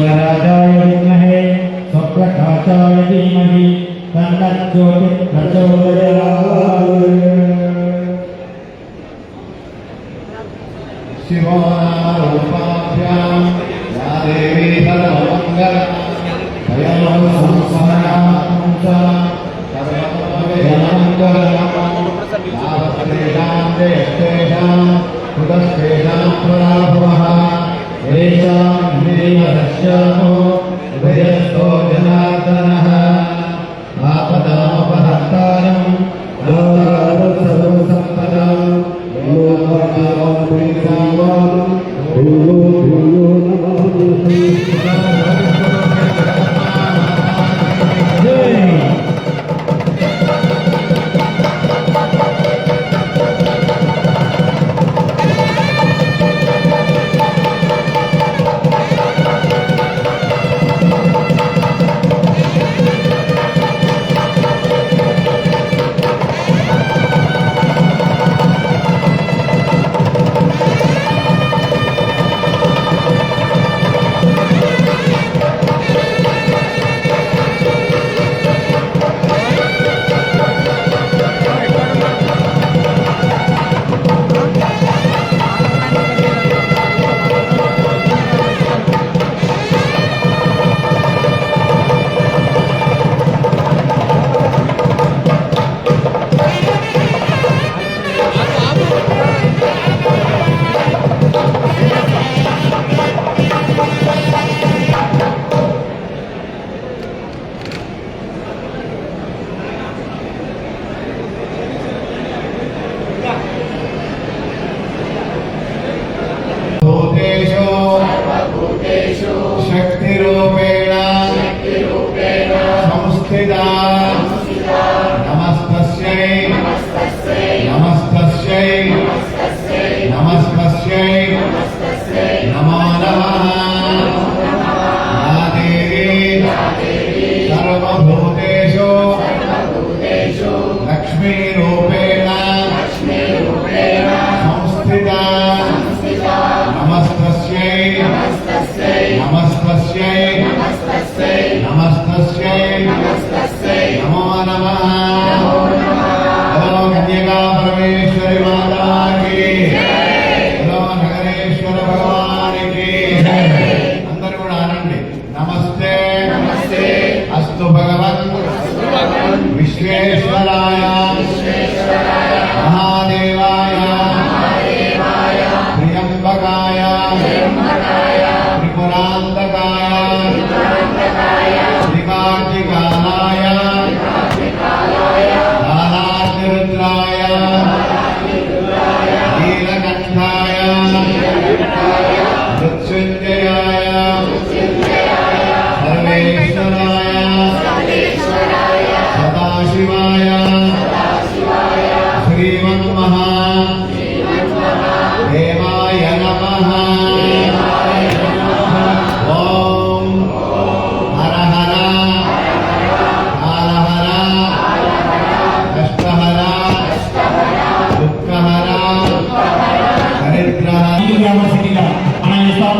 विश्वराजाय विद्महे स्वप्रकाशाय धीमहि तन्नज्योतिः शिवोनारूपाभ्यां या देवी सर्वमङ्गला भयं संस्मरां च सर्वमङ्गलमङ्गलमङ्गलस्तेषां जयस्तेषां कृतस्तेषां पराभवः येषां ورحمه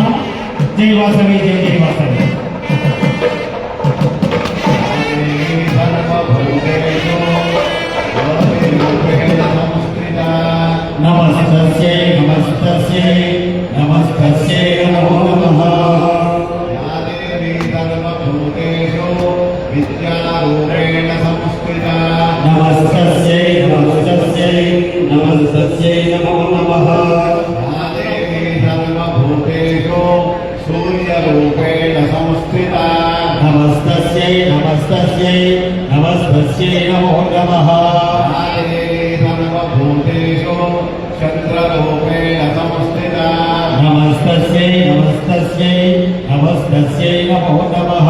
हूँ जय वासवी जय जय वासवी नमस्तस्ये नमस्तस्ये नमस्तस्ये नमो नमः विद्यारूपेण संस्कृता नमस्तस्यै नमस्तस्यै नमस्तस्यै नमो नमः। रूपेण संस्थिता नमस्तस्यै नमस्तस्यै नमस्तस्यै नमो नमः सर्वभूतेषु चन्द्ररूपेण संस्थिता नमस्तस्यै नमस्तस्यै नमस्तस्यै नमो नमः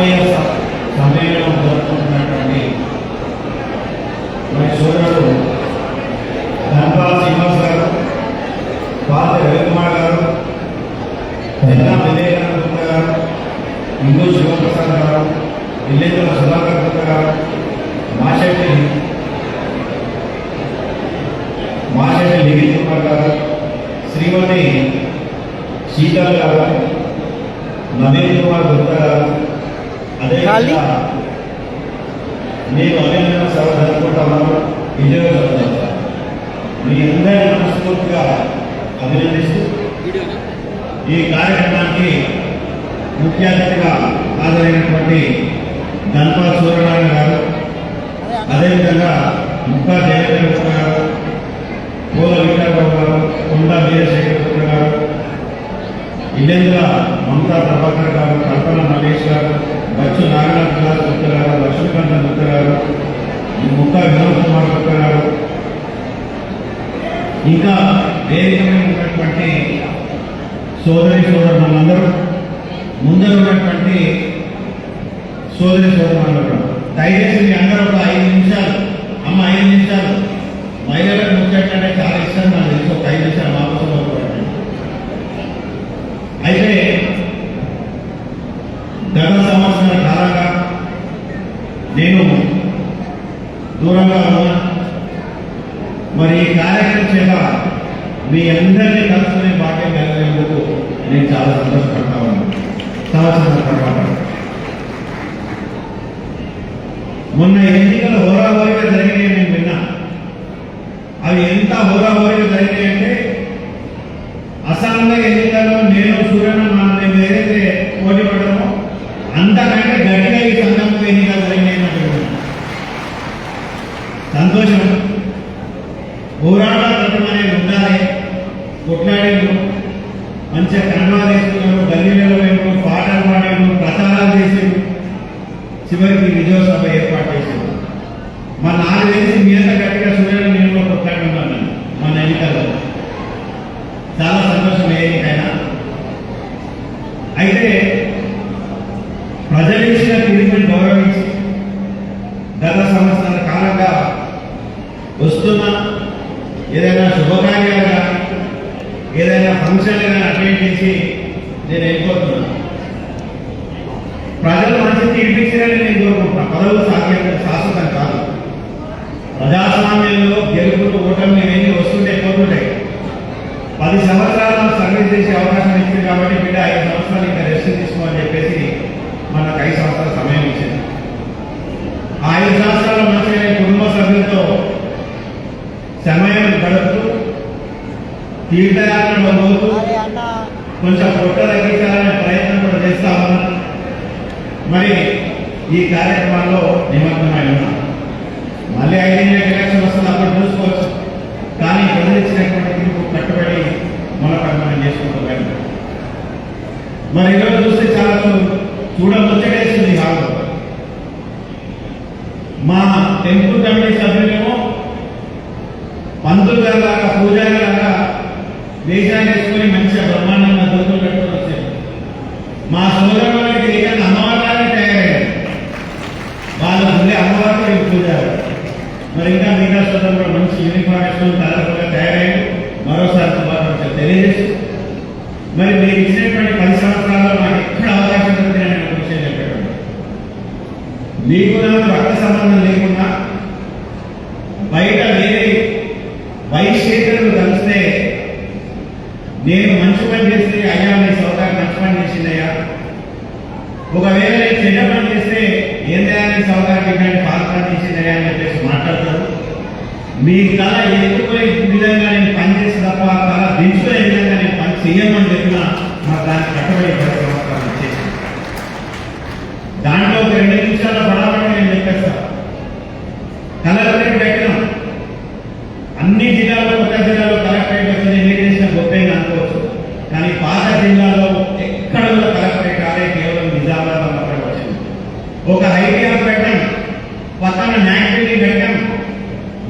ఆత్మీయ సమయంలో సమ్మేళనం జరుపుకుంటున్నటువంటి మరి సోదరుడు ధన్పాల్ శ్రీనివాస్ గారు పాత రవికుమార్ గారు జిల్లా వివేకానంద గుప్త గారు హిందూ శివప్రసాద్ గారు విలేకరుల సుధాకర్ గుప్త గారు మాషెట్టి మాషెట్టి నిఖిల్ కుమార్ గారు శ్రీమతి శీతల్ గారు నవీన్ కుమార్ గుప్తా గారు అదేవిధంగా నేను అభినందన సభ జరుపుకుంటా ఉన్నాను విజయ మీ అందరినీ మనస్ఫూర్తిగా అభినందిస్తూ ఈ కార్యక్రమానికి ముఖ్య అతిథిగా హాజరైనటువంటి ధన్పాల్ సూర్యనారాయణ గారు అదేవిధంగా ముక్కా గుప్తా గారు పూల విక్రమరావు గారు కొండ వీరశేఖర్ గారు ఇల్లేంద్ర మమతా ప్రభాకర్ గారు కల్పన మల్లేష్ గారు బచ్చు నాగనాథ్ గారు గుప్త గారు లక్ష్మీకాంత గుప్త గారు ముక్క వినోద్ కుమార్ గుప్త గారు ఇంకా వేదిక మీద ఉన్నటువంటి సోదరి సోదరులందరూ ముందర ఉన్నటువంటి సోదరి సోదరులందరూ దయచేసి మీ అందరూ ఒక ఐదు నిమిషాలు అమ్మ ఐదు నిమిషాలు మహిళలకు ముచ్చట్లంటే చాలా ఇష్టం నాకు తెలుసు ఒక ఐదు నిమిషాలు మా కోసం ఒకటి అయితే గత సంవత్సరాల కాలంగా నేను దూరంగా ఉన్నా. మరి ఈ కార్యక్రమం చేత మీ అందరినీ కలుసుకునే భాగ్యం కలిగినందుకు నేను చాలా సంతోషపడతా ఉన్నాను. సంవత్సరం తర్వాత మొన్న ఎన్నికలు హోరాహోరీగా జరిగినాయి నేను విన్నా. అవి ఎంత హోరాహోరీ అయితే ప్రజలు ఇచ్చిన తీర్పుని గౌరవించి గత సంవత్సరాల కాలంగా వస్తున్న ఏదైనా శుభకార్యాలు కానీ ఏదైనా ఫంక్షన్లు కానీ అటెండ్ చేసి నేను వెళ్ళిపోతున్నాను ప్రజలు మంచి తీర్పిచ్చారని నేను కోరుకుంటున్నాను పదవులు సాధ్యం శాశ్వతం కాదు ప్రజాస్వామ్యంలో గెలుపులు ఓటమి ఇవన్నీ వస్తుంటే పోతుంటాయి పది సంవత్సరాలు నాకు సర్వీస్ చేసే అవకాశం ఇచ్చింది కాబట్టి బిడ్డ ఐదు సంవత్సరాలు ఇంకా రెస్ట్ తీసుకోమని చెప్పేసి మనకు ఐదు సంవత్సరాల సమయం ఇచ్చింది ఆ ఐదు సంవత్సరాల మంచిగా నేను కుటుంబ సభ్యులతో సమయం గడుపుతూ తీర్థయాత్రలో పోతూ కొంచెం పొట్ట తగ్గించాలనే ప్రయత్నం కూడా చేస్తా ఉన్నాను మరి ఈ కార్యక్రమాల్లో నిమగ్నమై ఉన్నాను మళ్ళీ ఐదేళ్ళ ఎలక్షన్ వస్తుంది అప్పుడు చూసుకోవచ్చు. కానీ ప్రజలు ఇచ్చినటువంటి తీర్పు కట్టుబడి మనకు మనం మరి ఈరోజు చూస్తే చాలా చూడముచ్చటేస్తుంది హాల్లో. మా టెంపుల్ కమిటీ సభ్యులేమో పంతులు గారు లాగా పూజారి దేశాన్ని తీసుకొని మంచిగా బ్రహ్మాండంగా దొరుకులు పెట్టుకుని వచ్చారు. మా సోదరుడు ఏకంగా అమ్మవారిలానే తయారయ్యారు. వాళ్ళ ముందే అమ్మవారు వీళ్ళు పూజారు మరి ఇంకా మిగతా సోదరులు కూడా మంచి యూనిఫామ్ వేసుకొని తయారయ్యారు. మరోసారి శుభాకాంక్షలు తెలియజేసి మరి మీరు ఇచ్చినటువంటి పది సంవత్సరాల్లో నాకు ఎక్కడ అవకాశం దొరికిన నేను ఒక విషయం చెప్పాను మీకు నాకు రక్త సంబంధం లేకుండా బయట వేరే వైశ్యేతరులు కలిస్తే నేను మంచి పని చేస్తే అయ్యా మీ సౌకర్యం మంచి పని చేసిందయ్యా ఒకవేళ నేను చెడ్డ పని చేస్తే ఏందయ్యా నీ సౌకర్యం ఇట్లాంటి పాలు పని చేసిందయ్యా అని చెప్పేసి మాట్లాడతారు మీ తల ఎత్తుకునే విధంగా నేను పనిచేసి తప్ప తల దించుకునే విధంగా నేను పని చేయమని చెప్పిన మా దానికి కట్టుబడి పది సంవత్సరాలు చేసి దాంట్లో ఒక రెండు నిమిషాల పడవని నేను చెప్పేస్తా కలెక్టరేట్ పెట్టినాం అన్ని జిల్లాలో కొత్త జిల్లాలో కలెక్టరేట్ వచ్చింది మీరు చేసిన గొప్పగా అనుకోవచ్చు కానీ పాత జిల్లాలో ఎక్కడ కూడా కలెక్టరేట్ రాలే కేవలం నిజామాబాద్ మాత్రమే వచ్చింది ఒక హైవేఆర్ పెట్టాం పక్కన నాక్టివిటీ పెట్టాం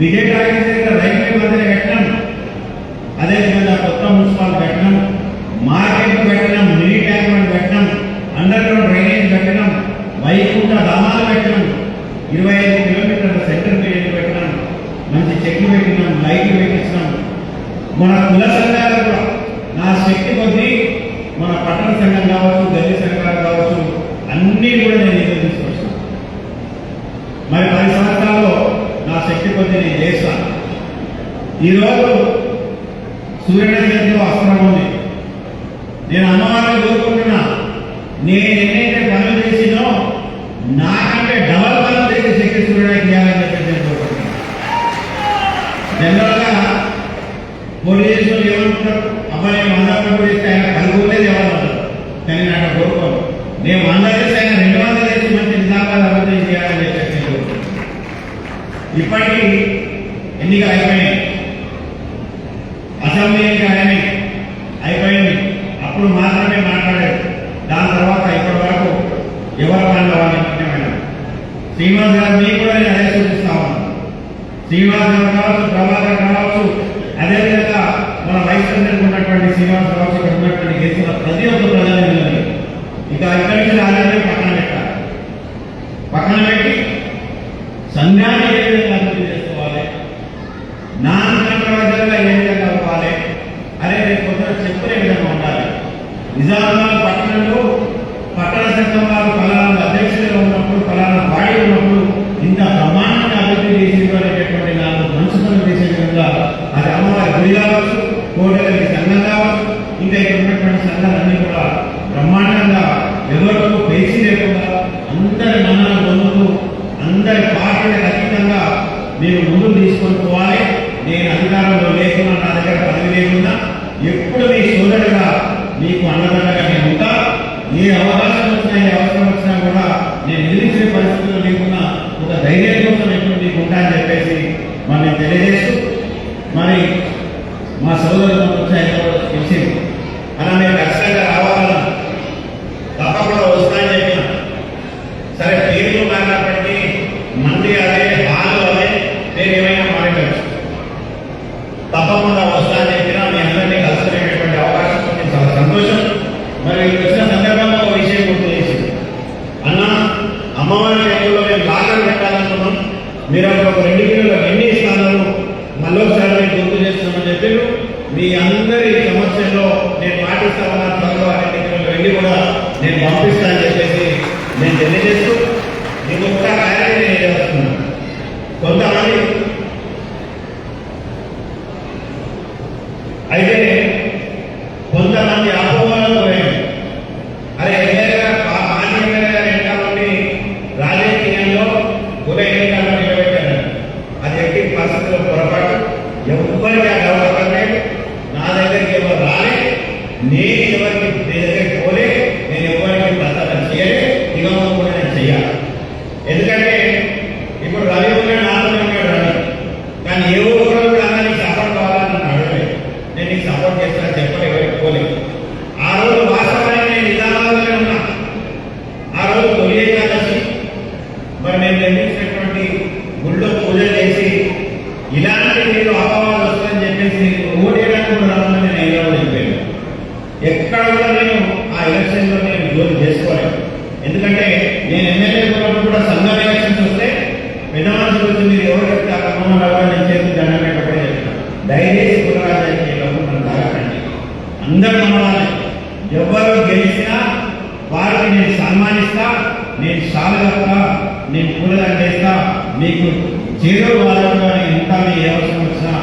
విజయ టాకీస్ దగ్గర రైల్వే మధ్యలో పెట్టాం అదేవిధంగా కొత్త మున్సిపాల్ పెట్టడం మార్కెట్ పెట్టడం మినీ ట్యాంక్మెంట్ పెట్టడం అండర్ గ్రౌండ్ డ్రైనేజ్ పెట్టడం వైకుంఠ రామాలు పెట్టడం ఇరవై ఐదు కిలోమీటర్ల సెంటర్ పీరియడ్ పెట్టడం మంచి చెట్లు పెట్టినాం లైట్లు పెట్టించినాం. మన కుల సంఘాలు కూడా నా శక్తి కొద్దీ మన పట్టణ సంఘం కావచ్చు గల్లీ సంఘాలు కావచ్చు అన్నీ కూడా నేను నిధులు తీసుకొచ్చాను. మరి పది సంవత్సరాల్లో నా శక్తి కొద్దీ నేను చేస్తాను ఈరోజు సూర్యనగరంలో అస్త్రం ఉంది. నేను అమ్మవారిని కోరుకుంటున్నా. నేను ఎన్నైతే పనులు చేసినో నా డబల్ పనులు చేసే శక్తి సూర్యుడికి ఇవ్వాలని చెప్పి నేను కోరుకుంటున్నాను జనరల్గా పోలీసులు ఏమంటారు అబ్బాయి వంద పనులు చేస్తే ఆయన కలుగులేదు ఎవరు కానీ నాకు కోరుకోను నేను వంద చేసి ఆయన రెండు వందలు చేసి మంచి నిజామాబాద్ అభివృద్ధి చేయాలని చెప్పి నేను కోరుకుంటున్నాను ఇప్పటికీ ఎన్నికలు అయిపోయినాయి అసెంబ్లీ ఎన్నికలు అయిపోయింది. అప్పుడు మాత్రమే మాట్లాడారు. దాని తర్వాత ఇప్పటి వరకు ఎవరు పనులు ముఖ్యమైన శ్రీనివాస్ గారు మీకు కూడా నేను అదే సూచిస్తా ఉన్నాను. శ్రీనివాస్ గారు కావచ్చు ప్రభాకర్ కావచ్చు అదేవిధంగా మన వైస్ ప్రెసిడెంట్ ఉన్నటువంటి శ్రీనివాస్ కావచ్చు ఇక్కడ ఉన్నటువంటి దేశంలో ప్రతి ఒక్క ప్రజానిధులని ఇక ఇక్కడి నుంచి రాజధాని పక్కన పెట్టాలి. పక్కన పెట్టి సంఘాన్ని ఏ విధంగా అభివృద్ధి చేసుకోవాలి? నాన్ కాంట్రవర్జల్గా ఏ అరే రేపు పొద్దున చెప్పుకునే విధంగా ఉండాలి. నిజామాబాద్ పట్టణంలో పట్టణ సంఘం వారు ఫలానా అధ్యక్షులుగా ఉన్నప్పుడు ఫలానా బాడీ ఉన్నప్పుడు ఇంత బ్రహ్మాండంగా అభివృద్ధి చేసి అనేటటువంటి నాకు మనసులను చేసే విధంగా అది అమ్మవారి గురి కావచ్చు కోటలకి సంఘం కావచ్చు ఇంకా ఇక్కడ ఉన్నటువంటి సంఘాలన్నీ కూడా బ్రహ్మాండంగా ఎవరికూ పేచి లేకుండా అందరి మన్నలు పొందుతూ అందరి పార్టీలకు అతీతంగా మేము ముందుకు తీసుకొని పోవాలి. Papa అయితే కొంతమంది అపోహలు పోయారు అరే ఎమ్మెల్యే గారు మా మాజీ ఎమ్మెల్యే గారు వెనకాల నుండి రాజకీయంలో కుల ఎన్నికల్లో నిలబెట్టారు అది ఎట్టి పరిస్థితుల్లో పొరపాటు ఎవరికి ఆ గౌరవం లేదు నా దగ్గరికి ఎవరు రాలే నేను ఎవరికి మీ దగ్గరికి పోలే నేను ఎవరికి ప్రచారం చేయలే ఇక ముందు కూడా నేను చెయ్యాలి ఎందుకంటే ఇప్పుడు రవి ఉన్నాడు నాతోనే ఉన్నాడు రవి కానీ ఏ ఊరు కూడా అన్న నీకు సపోర్ట్ కావాలని నన్ను అడగలేదు నేను నీకు సపోర్ట్ చేస్తాను చెప్పలే ఎవరికి పోలేదు ఆ రోజు వాస్తవానికి నేను నిజామాబాద్లోనే ఉన్నా ఆ రోజు తొలి ఏకాదశి మరి మేము నిర్మించినటువంటి గుళ్ళో పూజలు చేసి ఇలాంటి మీరు అపవాదం వస్తుందని చెప్పేసి నీకు ఓటేయడానికి కూడా రావాలని నేను అయినా కూడా చెప్పాను ఎక్కడ కూడా నేను ఆ ఎలక్షన్లో నేను జోలు చేసుకోలేదు ఎందుకంటే నేను ఎమ్మెల్యే ఉన్నప్పుడు కూడా సంఘ ఎలక్షన్స్ వస్తే మీరు ఎవరు చెప్తే ఆ నేను చేసి దండం పెట్టబడే దయచేసి కులరాజకీయాల్లో మనం తాగకండి ఎవరు గెలిచినా వారికి నేను సన్మానిస్తా నేను సాలుగస్తా నేను పూలదండేస్తా మీకు చేరు వాళ్ళగా ఉంటాను ఏ అవసరం వచ్చినా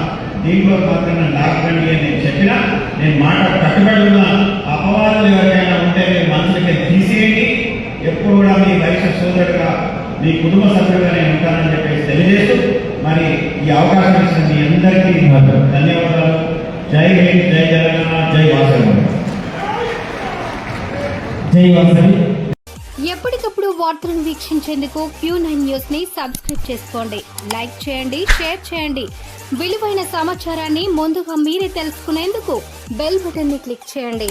దీంట్లో మాత్రం నన్ను అని నేను చెప్పినా నేను మాట కట్టుబడి అపవాదాలు ఎవరికైనా ఉంటే మీ మనసులకి తీసేయండి. ఎప్పుడు కూడా మీ వైశ్య సోదరుగా మీ కుటుంబ సభ్యులుగా నేను ఉంటానని చెప్పేసి తెలియజేస్తూ మరి ఈ అవకాశం ఇచ్చిన మీ అందరికీ ధన్యవాదాలు. జై హింద్ జై తెలంగాణ జై వాసవి జై వాసవి ఎప్పటికప్పుడు వార్తలను వీక్షించేందుకు క్యూ నైన్ న్యూస్ని సబ్స్క్రైబ్ చేసుకోండి. లైక్ చేయండి షేర్ చేయండి. విలువైన సమాచారాన్ని ముందుగా మీరే తెలుసుకునేందుకు బెల్ బటన్ని క్లిక్ చేయండి.